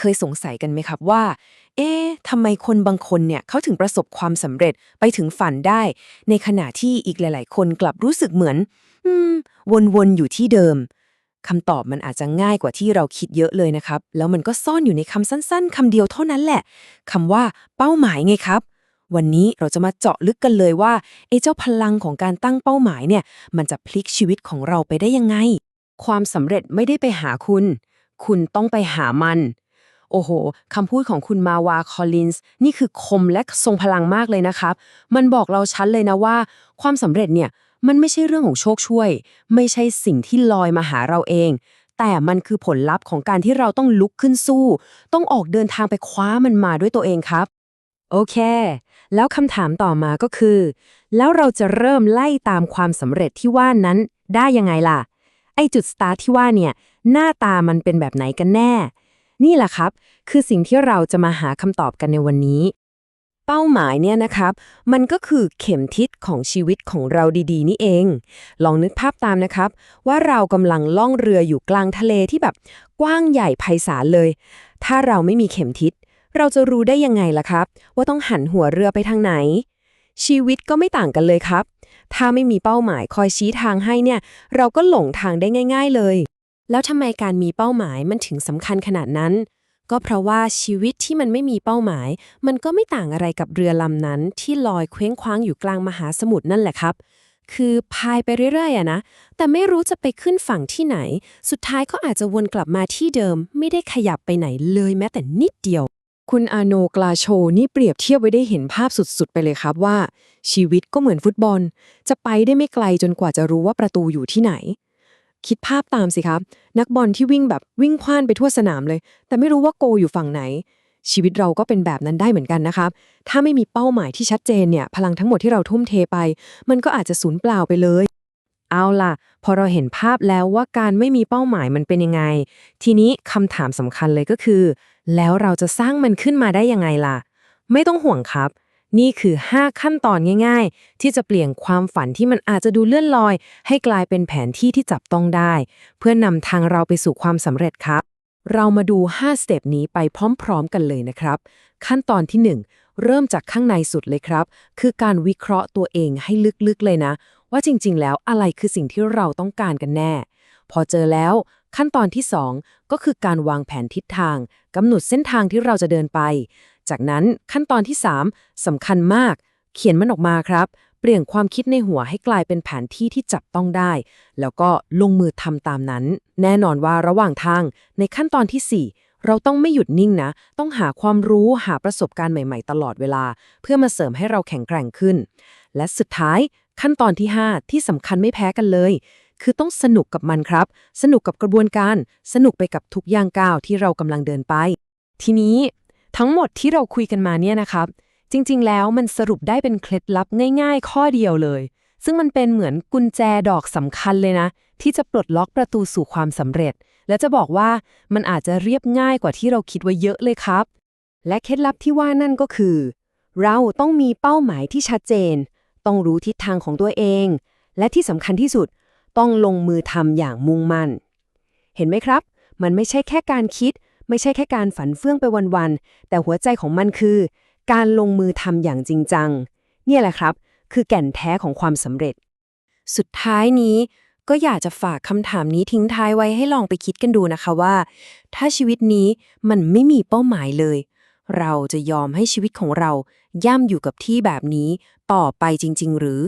เคยสงสัยกันไหมครับว่า เอ๊ะทำไมคนบางคนเนี่ยเขาถึงประสบความสำเร็จไปถึงฝันได้ ในขณะที่อีกหลาย ๆ คนกลับรู้สึกเหมือน อืม วนๆ อยู่ที่เดิมคำตอบมันอาจจะง่ายกว่าที่เราคิดเยอะเลยนะครับ แล้วมันก็ซ่อนอยู่ในคำสั้น ๆคำเดียวเท่านั้นแหละคำว่า เป้าหมายไงครับ วันนี้เราจะมาเจาะลึกกันเลยว่าไอ้เจ้าพลังของการตั้งเป้าหมายเนี่ย มันจะพลิกชีวิตของเราไปได้ยังไง ความสำเร็จไม่ได้ไปหาคุณ คุณต้องไปหามัน โอ้โหคำพูดของคุณมาวาคอลินส์นี่คือคมและทรงพลังมากเลยนะครับ มันบอกเราชัดเลยนะว่า ความสำเร็จเนี่ยมันไม่ใช่เรื่องของโชคช่วย ไม่ใช่สิ่งที่ลอยมาหาเราเอง แต่มันคือผลลัพธ์ของการที่เราต้องลุกขึ้นสู้ ต้องออกเดินทางไปคว้ามันมาด้วยตัวเองครับ โอเค แล้วคำถามต่อมาก็คือ แล้วเราจะเริ่มไล่ตามความสำเร็จที่ว่านั้นได้ยังไงล่ะ ไอจุดสตาร์ทที่ว่าเนี่ย หน้าตามันเป็นแบบไหนกันแน่ นี่แหละครับ คือสิ่งที่เราจะมาหาคำตอบกันในวันนี้ เป้าหมายเนี่ยนะครับ มันก็คือเข็มทิศของชีวิตของเราดีๆ นี่เอง ลองนึกภาพตามนะครับ ว่าเรากำลังล่องเรืออยู่กลางทะเลที่แบบกว้างใหญ่ไพศาลเลย ถ้าเราไม่มีเข็มทิศ เราจะรู้ได้ยังไงล่ะครับ ว่าต้องหันหัวเรือไปทางไหน ชีวิตก็ไม่ต่างกันเลยครับ ถ้าไม่มีเป้าหมายคอยชี้ทางให้เนี่ย เราก็หลงทางได้ง่าย ๆเลย แล้วทำไมการมีเป้าหมายมันถึงสำคัญขนาดนั้น ก็เพราะว่าชีวิตที่มันไม่มีเป้าหมาย มันก็ไม่ต่างอะไรกับเรือลำนั้นที่ลอยเคว้งคว้างอยู่กลางมหาสมุทรนั่นแหละครับ คือพายไปเรื่อยๆอะนะ แต่ไม่รู้จะไปขึ้นฝั่งที่ไหน สุดท้ายก็อาจจะวนกลับมาที่เดิม ไม่ได้ขยับไปไหนเลยแม้แต่นิดเดียวคุณอาโนกลาโชนี่เปรียบเทียบไว้ได้เห็นภาพสุดๆ ไปเลยครับว่า ชีวิตก็เหมือนฟุตบอล จะไปได้ไม่ไกลจนกว่าจะรู้ว่าประตูอยู่ที่ไหน คิดภาพตามสิครับ นักบอลที่วิ่งแบบวิ่งพล่านไปทั่วสนามเลย แต่ไม่รู้ว่าโกอยู่ฝั่งไหน ชีวิตเราก็เป็นแบบนั้นได้เหมือนกันนะครับ ถ้าไม่มีเป้าหมายที่ชัดเจนเนี่ย พลังทั้งหมดที่เราทุ่มเทไป มันก็อาจจะสูญเปล่าไปเลย เอาล่ะ พอเราเห็นภาพแล้วว่าการไม่มีเป้าหมายมันเป็นยังไง ทีนี้คำถามสำคัญเลยก็คือ แล้วเราจะสร้างมันขึ้นมาได้ยังไงล่ะ ไม่ต้องห่วงครับ นี่คือ 5 ขั้นตอนง่าย ๆ ที่จะเปลี่ยนความฝันที่มันอาจจะดูเลื่อนลอย ให้กลายเป็นแผนที่ที่จับต้องได้ เพื่อนำทางเราไปสู่ความสำเร็จครับ เรามาดู 5 สเต็ปนี้ไปพร้อม ๆ กันเลยนะครับ ขั้นตอนที่ 1 เริ่มจากข้างในสุดเลยครับ คือการวิเคราะห์ตัวเองให้ลึกๆเลยนะ ว่าจริง ๆ แล้วอะไรคือสิ่งที่เราต้องการกันแน่ พอเจอแล้วขั้นตอนที่ 2 ก็คือการวางแผนทิศทางกำหนดเส้นทางที่เราจะเดินไป จากนั้นขั้นตอนที่ 3สำคัญมาก เขียนมันออกมาครับ เปลี่ยนความคิดในหัวให้กลายเป็นแผนที่ที่จับต้องได้ แล้วก็ลงมือทำตามนั้น แน่นอนว่าระหว่างทาง ในขั้นตอนที่ 4เราต้องไม่หยุดนิ่งนะ ต้องหาความรู้หาประสบการณ์ใหม่ๆ ตลอดเวลา เพื่อมาเสริมให้เราแข็งแกร่งขึ้น และสุดท้ายขั้นตอนที่ 5 ที่สำคัญไม่แพ้กันเลย คือต้องสนุกกับมันครับ สนุกกับกระบวนการ สนุกไปกับทุกย่างก้าวที่เรากำลังเดินไป ทีนี้ ทั้งหมดที่เราคุยกันมาเนี่ยนะครับ จริง ๆ แล้วมันสรุปได้เป็นเคล็ดลับง่าย ๆ ข้อเดียวเลย ซึ่งมันเป็นเหมือนกุญแจดอกสำคัญเลยนะ ที่จะปลดล็อกประตูสู่ความสำเร็จ และจะบอกว่ามันอาจจะเรียบง่ายกว่าที่เราคิดไว้เยอะเลยครับ และเคล็ดลับที่ว่านั่นก็คือ เราต้องมีเป้าหมายที่ชัดเจน ต้องรู้ทิศทางของตัวเอง และที่สำคัญที่สุดต้องลงมือทำอย่างมุ่งมั่น เห็นไหมครับ มันไม่ใช่แค่การคิด ไม่ใช่แค่การฝันเฟื่องไปวันๆ แต่หัวใจของมันคือ การลงมือทำอย่างจริงจัง เนี่ยแหละครับ คือแก่นแท้ของความสำเร็จ สุดท้ายนี้ก็อยากจะฝากคำถามนี้ทิ้งท้ายไว้ให้ลองไปคิดกันดูนะคะว่า ถ้าชีวิตนี้มันไม่มีเป้าหมายเลย เราจะยอมให้ชีวิตของเราย่ำอยู่กับที่แบบนี้ต่อไปจริง ๆ หรือ